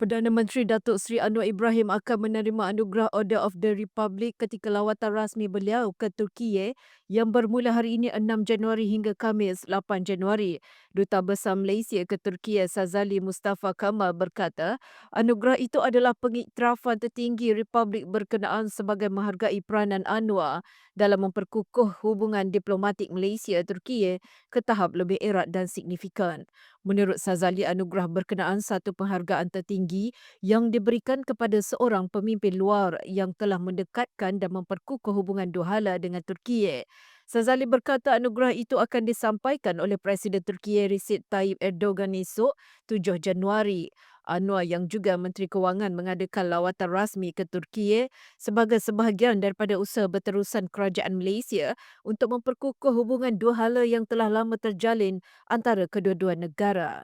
Perdana Menteri Datuk Seri Anwar Ibrahim akan menerima anugerah Order of the Republic ketika lawatan rasmi beliau ke Turkiye yang bermula hari ini 6 Januari hingga Khamis 8 Januari. Duta Besar Malaysia ke Turkiye Sazali Mustafa Kamal berkata, anugerah itu adalah pengiktirafan tertinggi Republik berkenaan sebagai menghargai peranan Anwar dalam memperkukuh hubungan diplomatik Malaysia-Turkiye ke tahap lebih erat dan signifikan. Menurut Sazali, anugerah berkenaan satu penghargaan tertinggi yang diberikan kepada seorang pemimpin luar yang telah mendekatkan dan memperkukuh hubungan dua hala dengan Turkiye. Sazali berkata anugerah itu akan disampaikan oleh Presiden Turkiye Recep Tayyip Erdogan esok 7 Januari. Anwar yang juga Menteri Kewangan mengadakan lawatan rasmi ke Turkiye sebagai sebahagian daripada usaha berterusan kerajaan Malaysia untuk memperkukuh hubungan dua hala yang telah lama terjalin antara kedua-dua negara.